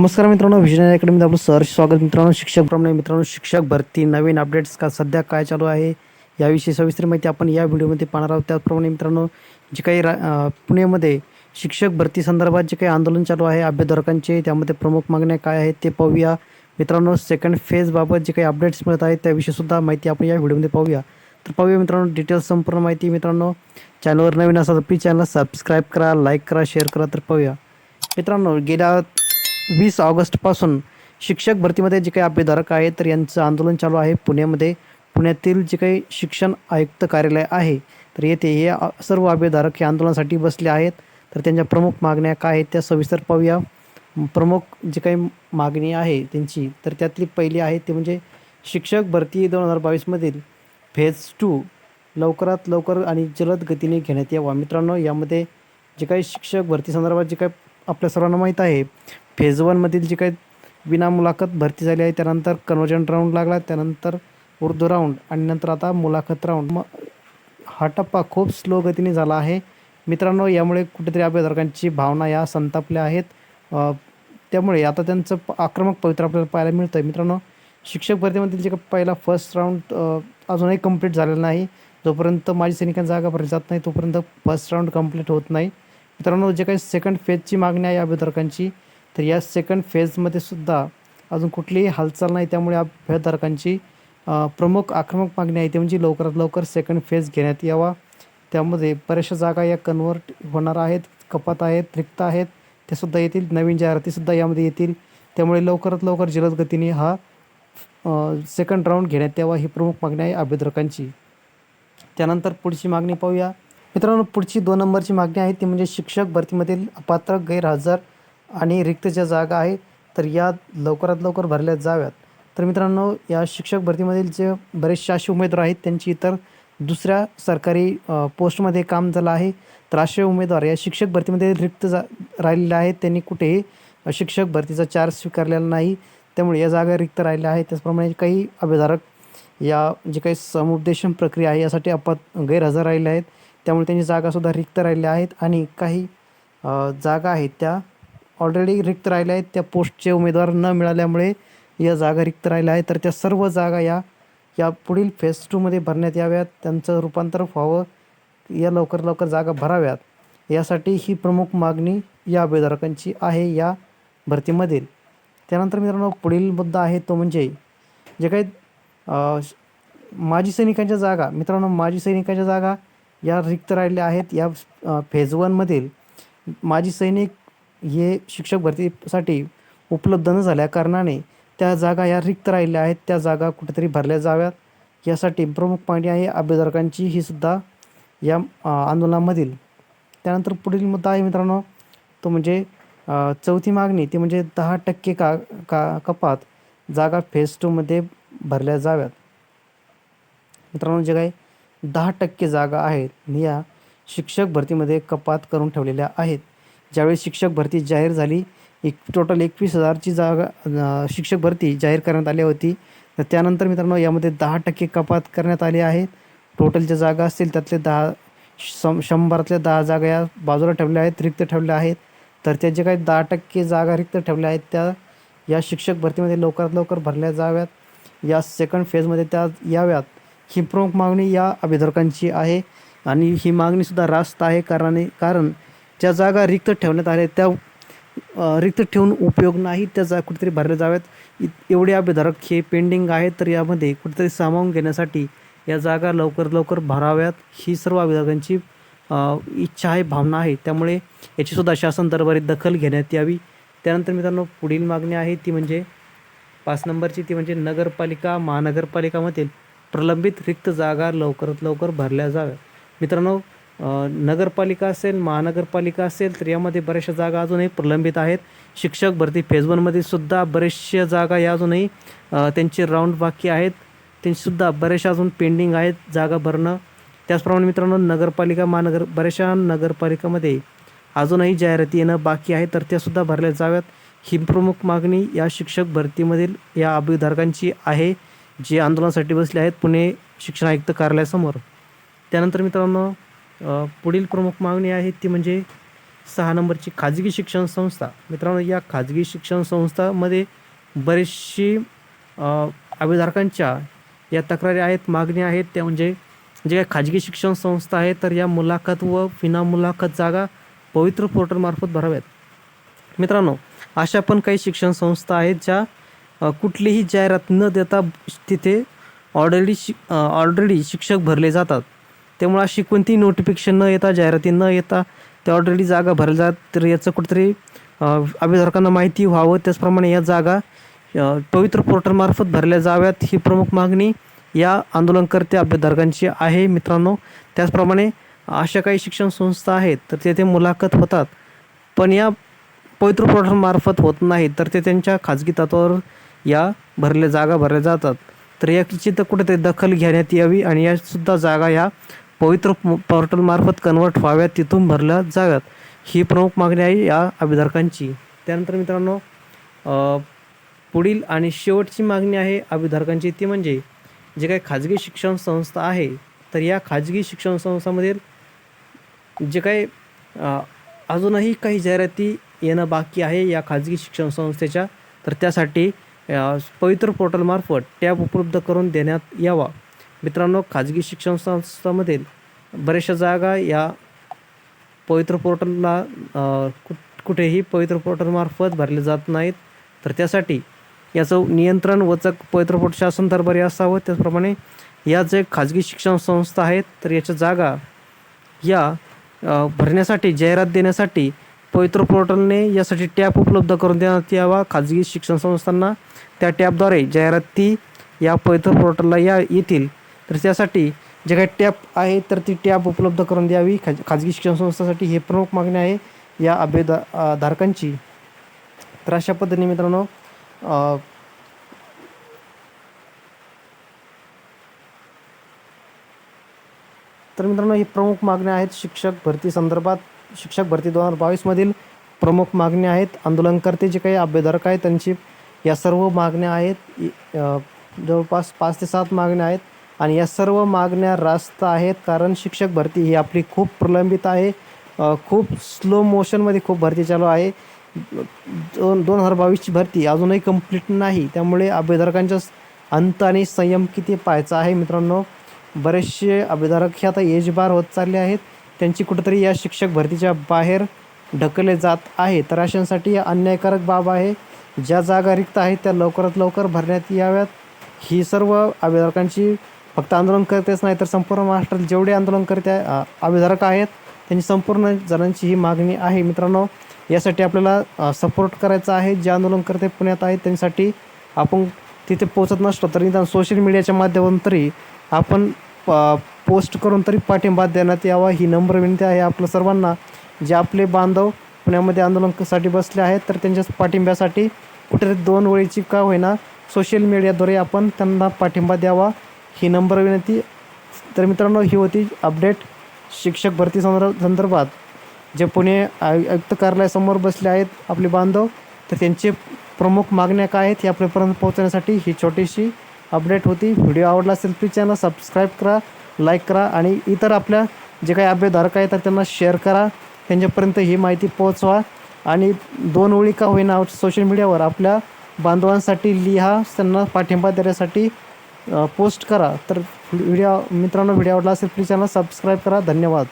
नमस्कार मित्रांनो विजय अकॅडमीत आपलं सहर्ष स्वागत मित्रांनो शिक्षक प्रमाणे मित्रांनो शिक्षक भरती नवीन अपडेट्स का सध्या काय चालू आहे याविषयी सविस्तर माहिती आपण या व्हिडिओमध्ये पाहणार आहोत. त्याचप्रमाणे मित्रांनो जे काही रा पुणेमध्ये पुण्यामध्ये शिक्षक भरती संदर्भात जे काही आंदोलन चालू आहे अभ्यधारकांचे त्यामध्ये प्रमुख मागण्या काय आहेत ते पाहूया. मित्रांनो सेकंड फेजबाबत जे काही अपडेट्स मिळत आहेत त्याविषयीसुद्धा माहिती आपण या व्हिडिओमध्ये पाहूया. तर पाहूया मित्रांनो डिटेल्स संपूर्ण माहिती मित्रांनो चॅनलवर नवीन असा तर प्लीज चॅनल सबस्क्राईब करा लाईक करा शेअर करा तर पाहूया. मित्रांनो गेल्या वीस ऑगस्टपासून शिक्षक भरतीमध्ये जे काही अभ्यधारक आहेत तर यांचं आंदोलन चालू आहे पुण्यामध्ये. पुण्यातील जे काही शिक्षण आयुक्त कार्यालय आहे तर येथे हे सर्व अभ्यधारक हे आंदोलनासाठी बसले आहेत. तर त्यांच्या प्रमुख मागण्या काय आहेत त्या सविस्तर पाहूया. प्रमुख जी काही मागणी आहे त्यांची तर त्यातली पहिली आहे ते म्हणजे शिक्षक भरती दोन हजार बावीसमधील फेज टू लवकरात लवकर आणि जलद गतीने घेण्यात यावा. मित्रांनो यामध्ये जे काही शिक्षक भरती संदर्भात जे काही आपल्या सर्वांना माहीत आहे फेज वनमधील जे काही विना मुलाखत भरती झाली आहे त्यानंतर कन्वर्जंट राऊंड लागला त्यानंतर उर्दू राऊंड आणि नंतर आता मुलाखत राऊंड मग हा टप्पा खूप स्लो गतीने झाला आहे. मित्रांनो यामुळे कुठेतरी अभ्यासकांची भावना या संतापल्या आहेत. त्यामुळे आता त्यांचं प- आक्रमक पवित्र आपल्याला पाहायला मिळतं आहे मित्रांनो शिक्षक भरतीमधील जे काही पहिला फर्स्ट राऊंड अजूनही कंप्लीट झालेला नाही. जोपर्यंत माझी सैनिकांचा जागा भरली जात नाही तोपर्यंत फर्स्ट राऊंड कंप्लीट होत नाही. मित्रांनो जे काही सेकंड फेजची मागणी आहे अभ्यासकांची तर या सेकंड फेजमध्ये सुद्धा अजून कुठलीही हालचाल नाही. त्यामुळे अभ्यर्थकांची प्रमुख आक्रमक मागणी आहे ती म्हणजे लवकरात लवकर सेकंड फेज घेण्यात यावा. त्यामध्ये बऱ्याचशा जागा या कन्वर्ट होणार आहेत कपात आहेत रिक्त आहेत. ते सुद्धा येतील. नवीन जाहिरातीसुद्धा यामध्ये येतील. त्यामुळे लवकरात लवकर जलद गतीने हा सेकंड राऊंड घेण्यात यावा ही प्रमुख मागणी आहे अभ्यर्थकांची त्यानंतर पुढची मागणी पाहूया. मित्रांनो पुढची दोन नंबरची मागणी आहे ती म्हणजे शिक्षक भरतीमधील अपात्र गैरहजर आणि रिक्त ज्या जागा आहे तर या लवकरात लवकर भरल्या जाव्यात. तर मित्रांनो या शिक्षक भरतीमधील जे बरेचसे असे उमेदवार आहेत त्यांची इतर दुसऱ्या सरकारी पोस्टमध्ये काम झालं आहे. तर असे उमेदवार या शिक्षक भरतीमध्ये रिक्त जा राहिलेले आहेत. त्यांनी कुठेही शिक्षक भरतीचा चार्ज स्वीकारलेला नाही. त्यामुळे या जागा रिक्त राहिल्या आहेत. त्याचप्रमाणे काही अभ्यधारक या जे काही समुपदेशन प्रक्रिया आहे यासाठी अपत गैरहजर राहिले आहेत. त्यामुळे त्यांची जागासुद्धा रिक्त राहिल्या आहेत. आणि काही जागा आहेत त्या ऑलरेडी रिक्त राहिल्या आहेत. त्या पोस्टचे उमेदवार न मिळाल्यामुळे या जागा रिक्त राहिल्या आहेत. तर त्या सर्व जागा या या पुढील फेज टूमध्ये भरण्यात याव्यात. त्यांचं रूपांतर व्हावं. या लवकर लवकर जागा भराव्यात. यासाठी ही प्रमुख मागणी या अभ्यधारकांची आहे या भरतीमधील. त्यानंतर मित्रांनो पुढील मुद्दा आहे तो म्हणजे जे काही माजी सैनिकांच्या जागा मित्रांनो माजी सैनिकांच्या जागा या रिक्त राहिल्या आहेत. या फेज वनमधील माजी सैनिक हे शिक्षक भरतीसाठी उपलब्ध न झाल्या कारणाने त्या जागा या रिक्त राहिल्या आहेत. त्या जागा कुठेतरी भरल्या जाव्यात. यासाठी प्रमुख मागणी आहे अभ्यधारकांची ही सुद्धा या आंदोलनामधील. त्यानंतर पुढील मुद्दा आहे मित्रांनो तो म्हणजे चौथी मागणी. ती म्हणजे दहा टक्के का का कपात जागा फेज टूमध्ये भरल्या जाव्यात. मित्रांनो जे काही दहा टक्के जागा आहेत या शिक्षक भरतीमध्ये कपात करून ठेवलेल्या आहेत. ज्यावेळी शिक्षक भरती जाहीर झाली एक टोटल एकवीस हजारची जागा शिक्षक भरती जाहीर करण्यात आली होती. तर त्यानंतर मित्रांनो यामध्ये दहा टक्के कपात करण्यात आली आहे. टोटल ज्या जागा असतील त्यातले दहा शं शंभरातल्या दहा जागा या बाजूला ठेवल्या आहेत रिक्त ठेवल्या आहेत. तर त्या जे काही दहा टक्के जागा रिक्त ठेवल्या आहेत त्या या शिक्षक भरतीमध्ये लवकरात लवकर भरल्या जाव्यात. या सेकंड फेजमध्ये त्या याव्यात. ही प्रमुख मागणी या अभिधारकांची आहे. आणि ही मागणीसुद्धा रास्त आहे कारणाने कारण ज्या जागा रिक्त ठेवण्यात आल्या त्या रिक्त ठेवून उपयोग नाही त्या जा कुठेतरी भरल्या जाव्यात. इ- एवढे अभ्यधारक हे पेंडिंग आहेत तर यामध्ये कुठेतरी सामावून घेण्यासाठी या जागा लवकर लवकर भराव्यात ही सर्व अभिधारकांची इच्छा आहे भावना आहे. त्यामुळे याचीसुद्धा शासन दरबारी दखल घेण्यात यावी. त्यानंतर मित्रांनो पुढील मागणी आहे ती म्हणजे पाच नंबरची ती म्हणजे नगरपालिका महानगरपालिकामधील प्रलंबित रिक्त जागा लवकरात लवकर भरल्या जाव्यात. मित्रांनो नगरपालिका असेल महानगरपालिका असेल तर यामध्ये बऱ्याचशा जागा अजूनही प्रलंबित आहेत. शिक्षक भरती फेज वनमध्ये सुद्धा बऱ्याचशा जागा या अजूनही त्यांचे राऊंड बाकी आहेत. त्यांचीसुद्धा बऱ्याचशा अजून पेंडिंग आहेत जागा भरणं. त्याचप्रमाणे मित्रांनो नगरपालिका महानगर बऱ्याचशा नगरपालिकामध्ये अजूनही जाहिराती येणं बाकी आहे तर त्यासुद्धा भरल्या जाव्यात. ही प्रमुख मागणी या शिक्षक भरतीमधील या अभिधारकांची आहे जे आंदोलनासाठी बसले आहेत पुणे शिक्षण आयुक्त कार्यालयासमोर. त्यानंतर मित्रांनो पुढील प्रमुख मागणी आहे ती म्हणजे सहा नंबरची खाजगी शिक्षण संस्था. मित्रांनो या खाजगी शिक्षण संस्थामध्ये बरेचशी अ, अभिधारकांच्या या तक्रारी आहेत मागण्या आहेत. त्या म्हणजे जे काही खाजगी शिक्षण संस्था आहेत तर या मुलाखत व विना मुलाखत जागा पवित्र पोर्टलमार्फत भराव्यात. मित्रांनो अशा पण काही शिक्षण संस्था आहेत ज्या कुठलीही जाहिरात न देता तिथे ऑलरेडी शि ऑलरेडी शिक्षक भरले जातात. त्यामुळे अशी कोणतीही नोटिफिकेशन न येता जाहिराती न येता त्या ऑलरेडी जागा भरल्या जात. तर याचं कुठेतरी अ, अभिधारकांना माहिती व्हावं. त्याचप्रमाणे या जागा पवित्र पोर्टलमार्फत भरल्या जाव्यात ही प्रमुख मागणी या आंदोलनकर्ते अभ्यधारकांची आहे मित्रांनो. त्याचप्रमाणे अशा काही शिक्षण संस्था आहेत तर तेथे मुलाखत होतात. पण या पवित्र पोर्टलमार्फत होत नाही तर ते त्यांच्या खाजगी तत्वावर या भरल्या जागा भरल्या जातात. तर याची तर कुठेतरी दखल घेण्यात यावी आणि यासुद्धा जागा या पवित्र पोर्टलमार्फत कन्वर्ट व्हाव्यात तिथून भरल्या जाव्यात. ही प्रमुख मागणी आहे या अभिधारकांची. त्यानंतर मित्रांनो पुढील आणि शेवटची मागणी आहे अभिधारकांची ती म्हणजे जे काही खाजगी शिक्षण संस्था आहे तर या खाजगी शिक्षण संस्थांमधील जे काही अजूनही काही जाहिराती येणं बाकी आहे या खाजगी शिक्षण संस्थेच्या तर त्यासाठी पवित्र पोर्टलमार्फत टॅब उपलब्ध करून देण्यात यावा. मित्रांनो खाजगी शिक्षण संस्थांमधील बऱ्याचशा जागा या पवित्र पोर्टलला कुठ- कुठेही पवित्र पोर्टलमार्फत भरले जात नाहीत. तर त्यासाठी याचं नियंत्रण वचक पवित्र पोर्ट शासन दरबारी असावं. त्याचप्रमाणे या जे खाजगी शिक्षण संस्था आहेत तर याच्या जागा या भरण्यासाठी जाहिरात देण्यासाठी पवित्र पोर्टलने यासाठी टॅप उपलब्ध करून देण्यात यावा. खाजगी शिक्षण संस्थांना त्या टॅपद्वारे जाहिराती या पवित्र पोर्टलला या येतील. तर त्यासाठी जे काही टॅप आहे तर ती टॅप उपलब्ध करून द्यावी. खाज खाजगी शिक्षण संस्थासाठी हे प्रमुख मागणी आहे. या अभेदा धारकांची. तर अशा पद्धतीने मित्रांनो तर मित्रांनो ही प्रमुख मागण्या आहेत शिक्षक भरती संदर्भात. शिक्षक भरती दोन हजार बावीसमधील प्रमुख मागण्या आहेत. आंदोलनकर्ते जे काही अभ्यधारक आहेत त्यांची या सर्व मागण्या आहेत. जवळपास पाच ते सात मागण्या आहेत. आणि या सर्व मागण्या रास्त आहेत. कारण शिक्षक भरती ही आपली खूप प्रलंबित आहे. खूप स्लो मोशनमध्ये खूप भरती चालू आहे. दोन दोन हजार बावीसची भरती अजूनही कंप्लीट नाही. त्यामुळे अभ्यधारकांच्या अंत आणि संयम किती पाहायचा आहे मित्रांनो? बरेचसे अभ्यधारक हे आता एज बार होत चालले आहेत. त्यांची कुठेतरी या शिक्षक भरतीच्या बाहेर ढकलले जात आहे. तर अशांसाठी अन्यायकारक बाब आहे. ज्या जागा रिक्त आहेत त्या लवकरात लवकर भरण्यात याव्यात. ही सर्व अभ्यधारकांची फक्त आंदोलनकर्तेच नाही तर संपूर्ण महाराष्ट्रात जेवढे आंदोलनकर्ते करते अभिधारक आहेत त्यांची संपूर्ण जणांची ही मागणी आहे. मित्रांनो यासाठी आपल्याला सपोर्ट करायचा आहे. जे आंदोलनकर्ते पुण्यात आहेत त्यांच्यासाठी आपण तिथे पोचत नसलो तरी निदान सोशल मीडियाच्या माध्यमातून तरी आपण प- पोस्ट करून तरी पाठिंबा देण्यात यावा. ही नम्र विनंती आहे आपल्या सर्वांना. जे आपले बांधव पुण्यामध्ये आंदोलनासाठी बसले आहेत तर त्यांच्या पाठिंब्यासाठी कुठेतरी दोन वेळेची का होईना सोशल मीडियाद्वारे आपण त्यांना पाठिंबा द्यावा. ही नंबर विनंती. तर मित्रांनो ही होती अपडेट शिक्षक भरती संदर्भ संदर्भात. जे पुणे आयु आयुक्त कार्यालयासमोर बसले आहेत आपले बांधव तर त्यांचे प्रमुख मागण्या काय आहेत हे आपल्यापर्यंत पोहोचण्यासाठी ही छोटीशी अपडेट होती. व्हिडिओ आवडला असेल प्लीज चॅनल सबस्क्राईब करा लाईक करा आणि इतर आपल्या जे काही अभ्यधारक आहेत तर त्यांना शेअर करा. त्यांच्यापर्यंत ही माहिती पोहोचवा. आणि दोन ओळी का होईना सोशल मीडियावर आपल्या बांधवांसाठी लिहा त्यांना पाठिंबा देण्यासाठी पोस्ट करा. तर व्हिडिओ मित्रांनो व्हिडिओ आवडला असेल प्लीज चॅनल सबस्क्राईब करा. धन्यवाद.